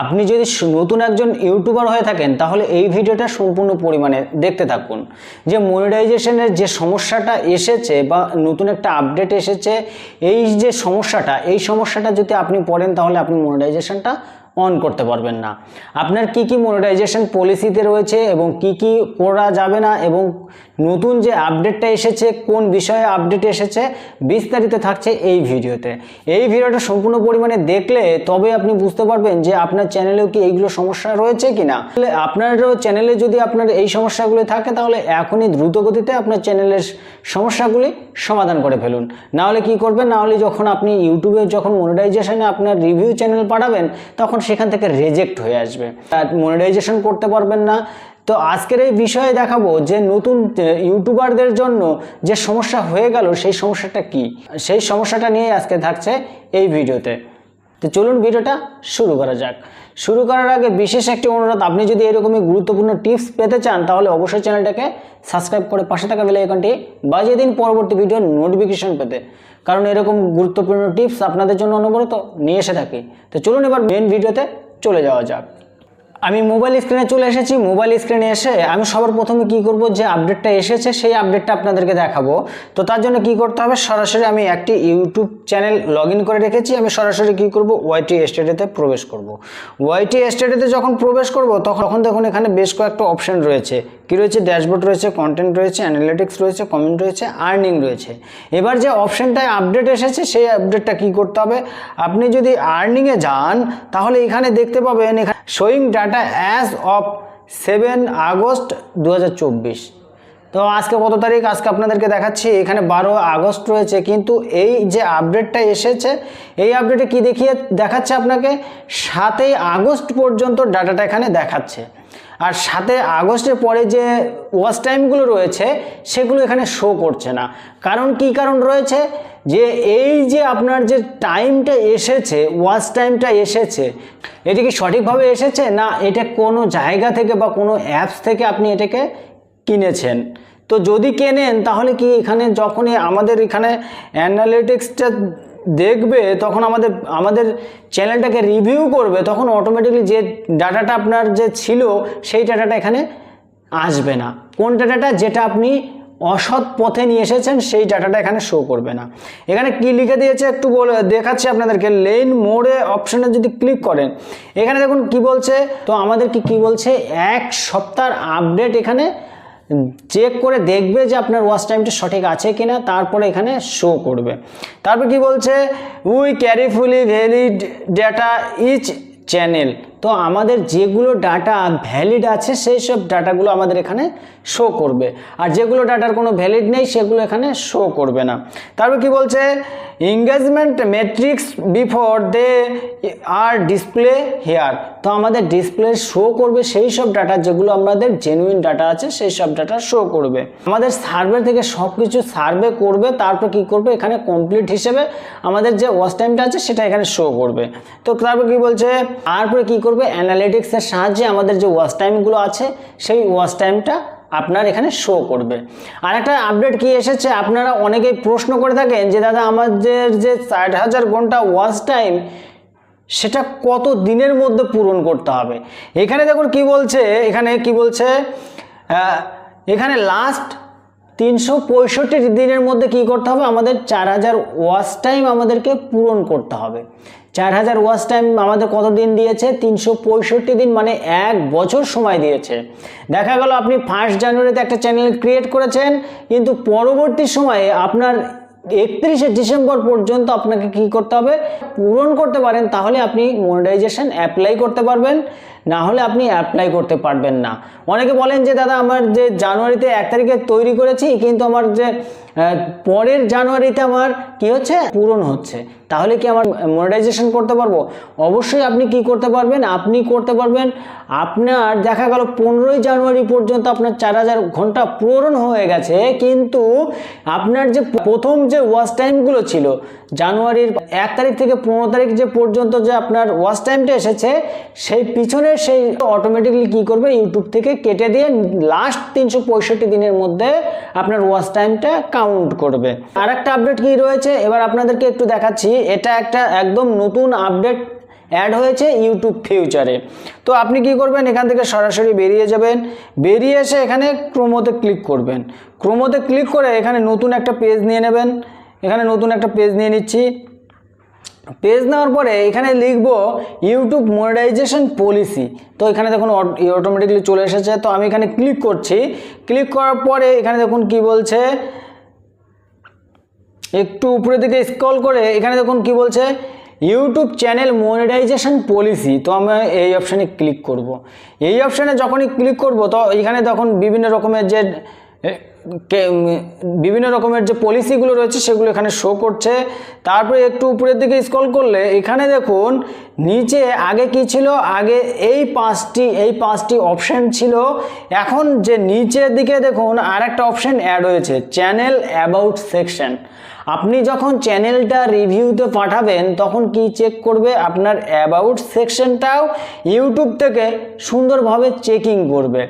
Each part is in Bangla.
আপনি যদি নতুন একজন ইউটিউবার হয়ে থাকেন, তাহলে এই ভিডিওটা সম্পূর্ণ পরিমাণে দেখতে থাকুন। যে মনিটাইজেশনের যে সমস্যাটা এসেছে বা নতুন একটা আপডেট এসেছে, এই যে সমস্যাটা, এই সমস্যাটা যদি আপনি পড়েন, তাহলে আপনি মনিটাইজেশনটা অন করতে পারবেন না। আপনার কি কি মনিটাইজেশন পলিসিতে রয়েছে এবং কি কি করা যাবে না এবং নতুন যে আপডেটটা এসেছে, কোন বিষয়ে আপডেট এসেছে, বিস্তারিত থাকছে এই ভিডিওতে। এই ভিডিওটা সম্পূর্ণ পরিমাণে দেখলে তবে আপনি বুঝতে পারবেন যে আপনার চ্যানেলেও কি এইগুলো সমস্যা রয়েছে কি না আপনারও চ্যানেলে যদি আপনার এই সমস্যাগুলো থাকে, তাহলে এখনই দ্রুত গতিতে আপনার চ্যানেলের সমস্যাগুলি সমাধান করে ফেলুন। নাহলে কি করবেন? নাহলে যখন আপনি ইউটিউবে যখন মনিটাইজেশনে আপনার রিভিউ চ্যানেল পাঠাবেন, তখন সেখান থেকে রেজেক্ট হয়ে আসবে। মনিটাইজেশন করতে পারবেন না। তো আজকের এই বিষয়ে দেখাবো যে নতুন ইউটিউবারদের জন্য যে সমস্যা হয়ে গেল, সেই সমস্যাটা কি? সেই সমস্যাটা নিয়ে আজকে থাকছে এই ভিডিওতে। তো চলুন ভিডিওটা শুরু করা যাক। শুরু করার আগে বিশেষ একটি অনুরোধ, আপনি যদি এরকমই গুরুত্বপূর্ণ টিপস পেতে চান, তাহলে অবশ্যই চ্যানেলটাকে সাবস্ক্রাইব করে পাশে থাকা বেল আইকনটি বাজিয়ে দিন পরবর্তী ভিডিওর নোটিফিকেশন পেতে। কারণ এরকম গুরুত্বপূর্ণ টিপস আপনাদের জন্য অনবরত নিয়ে এসে থাকি। তো চলুন এবার মেন ভিডিওতে চলে যাওয়া যাক। আমি মোবাইল স্ক্রিনে চলে এসেছি। মোবাইল স্ক্রিনে এসে আমি সবার প্রথমে কি করব? যে আপডেটটা এসেছে, সেই আপডেটটা আপনাদেরকে দেখাবো। তো তার জন্য কি করতে হবে? সরাসরি আমি একটি ইউটিউব চ্যানেল লগ করে রেখেছি। আমি সরাসরি কি করব? ওয়াইটি স্টেডিতে প্রবেশ করব। ওয়াইটি স্টেডিতে যখন প্রবেশ করব, তখন দেখুন এখানে বেশ কয়েকটা অপশন রয়েছে। কি রয়েছে? ড্যাশবোর্ড রয়েছে কন্টেন্ট রয়েছে অ্যানালিটিক্স রয়েছে কমেন্ট রয়েছে আর্নিং রয়েছে। এবার যে অপশনটায় আপডেট এসেছে, সেই আপডেটটা কি করতে হবে? আপনি যদি আর্নিংয়ে যান, তাহলে এখানে দেখতে পাবেন এখানে showing data as of seven August দু হাজার চব্বিশ। তো আজকে কত তারিখ? আজকে আপনাদেরকে দেখাচ্ছি, এখানে বারো আগস্ট রয়েছে, কিন্তু এই যে আপডেটটা এসেছে, এই আপডেটে কি দেখিয়ে দেখাচ্ছে আপনাকে? সাতই আগস্ট পর্যন্ত ডাটাটা এখানে দেখাচ্ছে। আর সাথে আগস্টের পরে যে ওয়াচ টাইমগুলো রয়েছে, সেগুলো এখানে শো করছে না। কারণ কি কারণ রয়েছে? যে এই যে আপনার যে টাইমটা এসেছে, ওয়াচ টাইমটা এসেছে, এটি কি সঠিকভাবে এসেছে? না, এটা কোনো জায়গা থেকে বা কোনো অ্যাপস থেকে আপনি এটাকে কিনেছেন। তো যদি কেনেন, তাহলে কি এখানে যখনই আমাদের এখানে অ্যানালিটিক্সটা দেখবে, তখন আমাদের আমাদের চ্যানেলটাকে রিভিউ করবে, তখন অটোমেটিকলি যে ডাটাটা আপনার যে ছিল, সেই ডাটাটা এখানে আসবে না। কোন ডাটাটা যেটা আপনি অসৎ পথে নিয়ে এসেছেন, সেই ডাটাটা এখানে শো করবে না। এখানে কি লিখে দিয়েছে একটু বলে, দেখাচ্ছি আপনাদেরকে, লেন মোড়ে অপশনে যদি ক্লিক করেন, এখানে দেখুন কি বলছে, তো আমাদের কি কি বলছে, এক সপ্তাহের আপডেট এখানে চেক করে দেখবে যে আপনার ওয়াচ টাইমটা সঠিক আছে কিনা, তারপরে এখানে শো করবে। তারপর কি বলছে? We carefully valid data each channel তো আমাদের যেগুলো ডাটা ভ্যালিড আছে, সেই সব ডাটাগুলো আমাদের এখানে শো করবে। আর যেগুলো ডাটার কোনো ভ্যালিড নেই, সেগুলো এখানে শো করবে না। তারপর কি বলছে? Engagement metrics before they are display here তো আমাদের ডিসপ্লে শো করবে সেই সব ডাটা যেগুলো আমাদের জেনুইন ডাটা আছে, সেই সব ডাটা শো করবে। আমাদের সার্ভে থেকে সব কিছু সার্ভে করবে, তারপর কি করবে? এখানে কমপ্লিট হিসেবে আমাদের যে ওয়াচ টাইমটা আছে, সেটা এখানে শো করবে। তো তারপর কি বলছে? তারপরে কি করবে? অ্যানালিটিক্সের সাহায্যে আমাদের যে ওয়াচ টাইমগুলো আছে, সেই ওয়াচ টাইমটা আপনার এখানে শো করবে। আর একটা আপডেট কি এসেছে? আপনারা অনেকেই প্রশ্ন করে থাকেন যে, দাদা, আমাদের যে ষাট হাজার ঘণ্টা ওয়াচ টাইম সেটা কত দিনের মধ্যে পূরণ করতে হবে? এখানে দেখুন কি বলছে, এখানে কি বলছে এখানে লাস্ট তিনশো পঁয়ষট্টি দিনের মধ্যে কি করতে হবে? আমাদের চার হাজার ওয়াচ টাইম আমাদেরকে পূরণ করতে হবে। চার হাজার ওয়াচ টাইম আমাদের কত দিন দিয়েছে? তিনশো পঁয়ষট্টি দিন মানে এক বছর সময় দিয়েছে। দেখা গেল আপনি ফার্স্ট জানুয়ারিতে একটা চ্যানেল ক্রিয়েট করেছেন, কিন্তু পরবর্তী সময়ে আপনার একত্রিশে ডিসেম্বর পর্যন্ত আপনাকে কি করতে হবে? পূরণ করতে পারেন, তাহলে আপনি মনিটাইজেশন অ্যাপ্লাই করতে পারবেন। না হলে আপনি অ্যাপ্লাই করতে পারবেন না। অনেকে বলেন যে, দাদা, আমার যে জানুয়ারিতে এক তারিখে তৈরি করেছি, কিন্তু আমার যে পরের জানুয়ারিতে আমার কি হচ্ছে? পূরণ হচ্ছে। তাহলে কি আমার মনিটাইজেশন করতে পারব? অবশ্যই আপনি কি করতে পারবেন? আপনি করতে পারবেন, আপনার দেখা গেল পনেরোই জানুয়ারি পর্যন্ত আপনার চার হাজার ঘণ্টা পূরণ হয়ে গেছে, কিন্তু আপনার যে প্রথম যে ওয়াচ টাইমগুলো ছিল, জানুয়ারির এক তারিখ থেকে পনেরো তারিখ যে পর্যন্ত যে আপনার ওয়াচ টাইমটা এসেছে, সেই পিছনের সেই অটোমেটিকলি কি করবে? ইউটিউব থেকে কেটে দিয়ে লাস্ট তিনশো পঁয়ষট্টি দিনের মধ্যে আপনার ওয়াচ টাইমটা কাউন্ট করবে। আর একটা আপডেট কি রয়েছে? এবার আপনাদেরকে একটু দেখাচ্ছি। এটা একটা একদম নতুন আপডেট অ্যাড হয়েছে ইউটিউব ফিউচারে তো আপনি কি করবেন? এখান থেকে সরাসরি বেরিয়ে যাবেন। বেরিয়ে এসে এখানে ক্রোমোতে ক্লিক করবেন। ক্রোমোতে ক্লিক করে এখানে নতুন একটা পেজ নিয়ে নেবেন। এখানে নতুন একটা পেজ নিয়ে নিচ্ছি। পেজ নেওয়ার পরে এখানে লিখব ইউটিউব মনিটাইজেশন পলিসি তো এখানে দেখুন অটোমেটিকলি চলে এসেছে। তো আমি এখানে ক্লিক করছি। ক্লিক করার পরে এখানে দেখুন কি বলছে? একটু উপরে দিকে স্ক্রল করে এখানে দেখুন কি বলছে? ইউটিউব চ্যানেল মনিটাইজেশন পলিসি তো আমি এই অপশানে ক্লিক করব। এই অপশানে যখনই ক্লিক করব, তো এখানে তখন বিভিন্ন রকমের যে বিভিন্ন রকমের যে পলিসিগুলো রয়েছে সেগুলো এখানে শো করছে। তারপরে একটু উপরের দিকে স্কল করলে এখানে দেখুন, নিচে আগে কি ছিল? আগে এই পাঁচটি এই পাঁচটি অপশন ছিল। এখন যে নিচের দিকে দেখুন আর একটা অপশন অ্যাড হয়েছে চ্যানেল অ্যাবাউট সেকশন আপনি যখন চ্যানেলটা রিভিউতে পাঠাবেন, তখন কি চেক করবে? আপনার অ্যাবাউট সেকশনটাও ইউটিউব থেকে সুন্দরভাবে চেকিং করবে।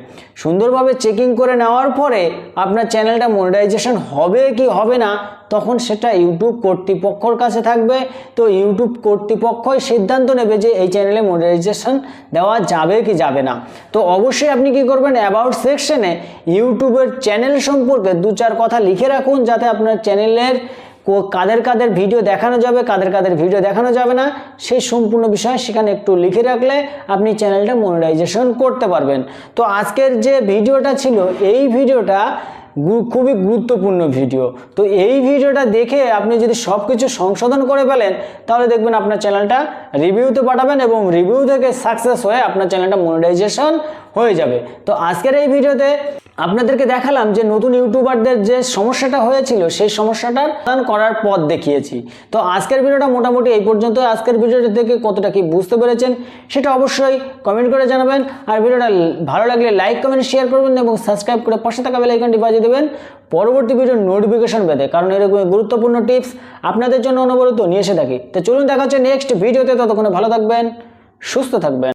সুন্দরভাবে চেকিং করে নেওয়ার পরে আপনার চ্যানেলটা মনিটাইজেশন হবে কি হবে না, তখন সেটা ইউটিউব কর্তৃপক্ষর কাছে থাকবে। তো ইউটিউব কর্তৃপক্ষই সিদ্ধান্ত নেবে যে এই চ্যানেলে মনিটাইজেশন দেওয়া যাবে কি যাবে না। তো অবশ্যই আপনি কি করবেন? অ্যাবাউট সেকশনে ইউটিউবের চ্যানেল সম্পর্কে দু চার কথা লিখে রাখুন, যাতে আপনার চ্যানেলের কাদের কাদের ভিডিও দেখানো যাবে, কাদের কাদের ভিডিও দেখানো যাবে না, সেই সম্পূর্ণ বিষয় সেখানে একটু লিখে রাখলে আপনি চ্যানেলটা মনিটাইজেশন করতে পারবেন। তো আজকের যে ভিডিওটা ছিল, এই ভিডিওটা খুবই গুরুত্বপূর্ণ ভিডিও তো এই ভিডিওটা দেখে আপনি যদি সব কিছু সংশোধন করে ফেলেন, তাহলে দেখবেন আপনার চ্যানেলটা রিভিউতে পাঠাবেন এবং রিভিউ থেকে সাকসেস হয়ে আপনার চ্যানেলটা মনিটাইজেশন হয়ে যাবে। তো আজকের এই ভিডিওতে আপনাদেরকে দেখালাম যে নতুন ইউটিউবারদের যে সমস্যাটা হয়েছিল, সেই সমস্যাটার সমাধান করার পথ দেখিয়েছি। তো আজকের ভিডিওটা মোটামুটি এই পর্যন্ত আজকের ভিডিওটা থেকে কতটা কি বুঝতে পেরেছেন, সেটা অবশ্যই কমেন্ট করে জানাবেন। আর ভিডিওটা ভালো লাগলে লাইক, কমেন্ট শেয়ার করবেন এবং সাবস্ক্রাইব করে পাশে থাকা বেল আইকনটি বাজিয়ে দেবেন। পরবর্তী ভিডিওর নোটিফিকেশন পেতে, কারণ এরকম গুরুত্বপূর্ণ টিপস আপনাদের জন্য অনবরত নিয়ে এসে থাকি। তো চলুন দেখা হচ্ছে নেক্সট ভিডিওতে। ততক্ষণে ভালো থাকবেন, সুস্থ থাকবেন।